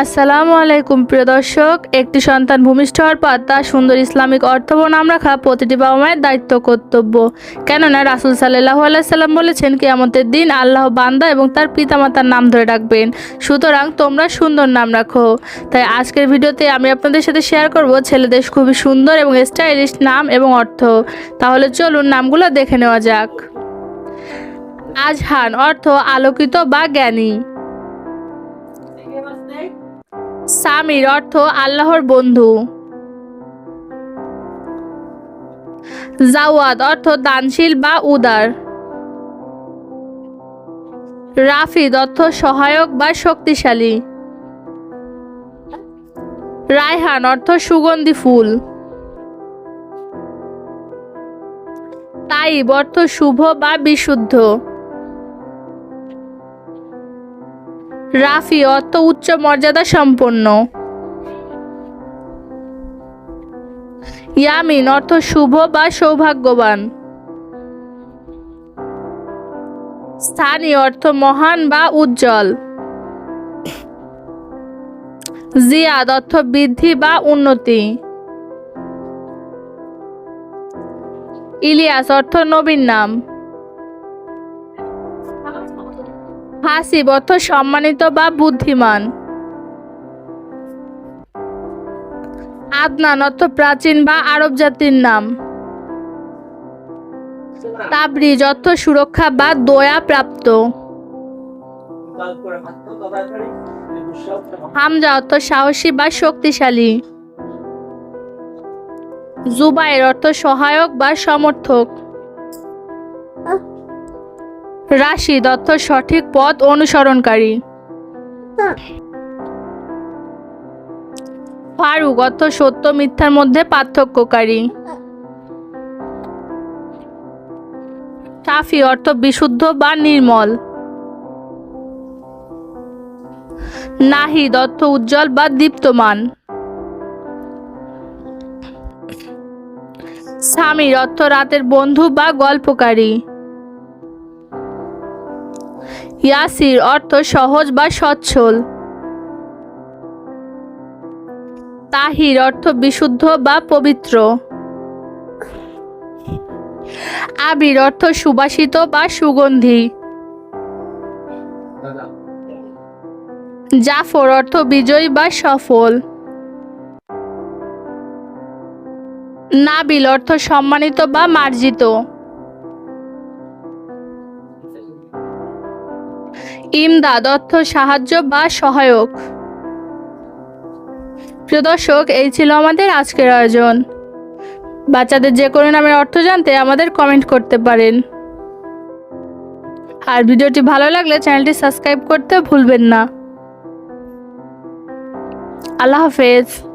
আসসালামু আলাইকুম, প্রিয় দর্শক। একটি সন্তান ভূমিষ্ঠ হওয়ার পর তার সুন্দর ইসলামিক অর্থব নাম রাখা প্রতিটি বাবা মায়ের দায়িত্ব কর্তব্য। কেননা রাসুল সাল্লাহ আলাইসাল্লাম বলেছেন কি আমাদের দিন আল্লাহ বান্দা এবং তার পিতামাতার নাম ধরে রাখবেন সুতরাং তোমরা সুন্দর নাম রাখো। তাই আজকের ভিডিওতে আমি আপনাদের সাথে শেয়ার করব ছেলেদের খুবই সুন্দর এবং স্টাইলিশ নাম এবং অর্থ। তাহলে চলুন নামগুলো দেখে নেওয়া যাক। আজহান, অর্থ আলোকিত বা জ্ঞানী। সামির অর্থ আল্লাহর বন্ধু। জাওয়াদ অর্থ দানশীল বা উদার। রাফিদ অর্থ সহায়ক বা শক্তিশালী। রায়হান অর্থ সুগন্ধি ফুল। তাইব অর্থ শুভ বা বিশুদ্ধ। রাফি অর্থ উচ্চ মর্যাদা সম্পন্ন। ইয়ামিন অর্থ শুভ বা সৌভাগ্যবান। স্থানী অর্থ মহান বা উজ্জ্বল। জিয়াদ অর্থ বৃদ্ধি বা উন্নতি। ইলিয়াস অর্থ নবীন নাম। হাসিব অর্থ সম্মানিত বা বুদ্ধিমান। আদনান অর্থ প্রাচীন বা আরব জাতির নাম। তাবরিজ অর্থ সুরক্ষা বা দয়া প্রাপ্ত। হামজা অর্থ সাহসী বা শক্তিশালী। জুবাইর অর্থ সহায়ক বা সমর্থক। রাশিদ অর্থ সঠিক পথ অনুসরণকারী। ফারুক অর্থ সত্য মিথ্যার মধ্যে পার্থক্যকারী। সাফি অর্থ বিশুদ্ধ বা নির্মল। নাহিদ অর্থ উজ্জ্বল বা দীপ্তমান। স্বামীর অর্থ রাতের বন্ধু বা গল্পকারী। ইয়াসির অর্থ সহজ বা সচ্ছল। তাহির অর্থ বিশুদ্ধ বা পবিত্র। আবির অর্থ সুবাসিত বা সুগন্ধি। জাফর অর্থ বিজয়ী বা সফল। নাবিল অর্থ সম্মানিত বা মার্জিত। ইমদাদ অর্থ সাহায্য বা সহায়ক। প্রিয় দর্শক, এই ছিল আমাদের আজকের আয়োজন। বাচ্চাদের যে কোনো নামের অর্থ জানতে আমাদের কমেন্ট করতে পারেন। আর ভিডিওটি ভালো লাগলে চ্যানেলটি সাবস্ক্রাইব করতে ভুলবেন না। আল্লাহ হাফেজ।